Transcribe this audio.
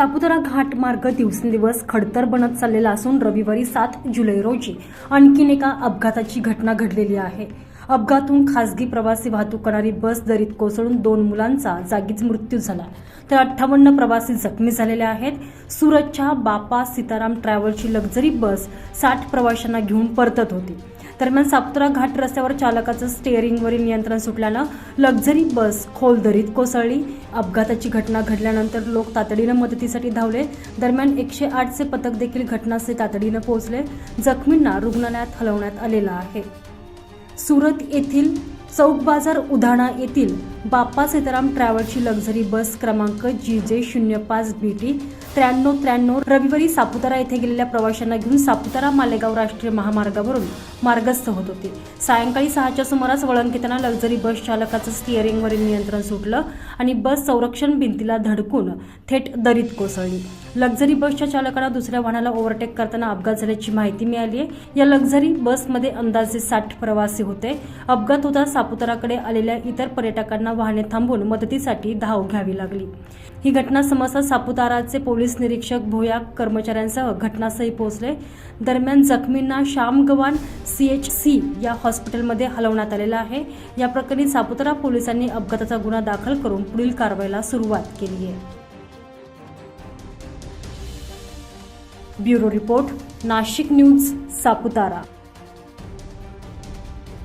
सापुतारा घाट मार्ग दिवसेंदिवस खडतर बनत चाललेला असून रविवारी सात जुलै रोजी आणखीन एका अपघाताची घटना घडलेली आहे. अपघातून खासगी प्रवासी वाहतूक करणारी बस दरीत कोसळून दोन मुलांचा जागीच मृत्यू झाला. तर अठ्ठावन्न प्रवासी जखमी झालेले आहेत. सुरतच्या बापा सीताराम ट्रॅव्हलची लक्झरी बस साठ प्रवाशांना घेऊन परतत होती. दरम्यान सापुतारा घाट रस्त्यावर चालकाचं स्टेअरिंगवरील नियंत्रण सुटल्यानं लक्झरी बस खोल दरीत कोसळली. अपघाताची घटना घडल्यानंतर लोक तातडीनं मदतीसाठी धावले. दरम्यान एकशे आठचे पथक देखील घटनास्थळी तातडीनं पोहोचले. जखमींना रुग्णालयात हलवण्यात आलेलं आहे. सुरत येथील चौक बाजार उधाणा येथील बाप्पा सीताराम ट्रॅव्हलची लक्झरी बस क्रमांक जी जे शून्य पाच बी टी त्र्याण्णव त्र्याण्णव रविवारी सापुतारा येथे गेलेल्या प्रवाशांना घेऊन सापुतारा मालेगाव राष्ट्रीय महामार्गावरून मार्गस्थ होत होती. सायंकाळी सहाच्या सुमारास वळण घेताना लक्झरी बस चालकाचं स्टिअरिंगवरील नियंत्रण सुटलं आणि बस संरक्षण भिंतीला धडकून थेट दरीत कोसळली. लक्झरी बसच्या चालकाला दुसऱ्या वाहनाला ओव्हरटेक करताना अपघात झाल्याची माहिती मिळाली आहे या लक्झरी बसमध्ये अंदाजे साठ प्रवासी होते. अपघात होता सापुताराकडे आलेल्या इतर पर्यटकांना वाहने थांबून मदतीसाठी धाव घ्यावी लागली. ही घटना समजता सापुताराचे पोलीस निरीक्षक भोया कर्मचाऱ्यांसह घटनास्थळी पोहोचले. दरम्यान जखमींना सी एच सी या हॉस्पिटलमध्ये हलवण्यात आलेला आहे. या प्रकरणी सापुतारा पोलिसांनी अपघाताचा गुन्हा दाखल करून पुढील कारवाईला सुरुवात केली आहे. Bureau report Nashik news Saputara.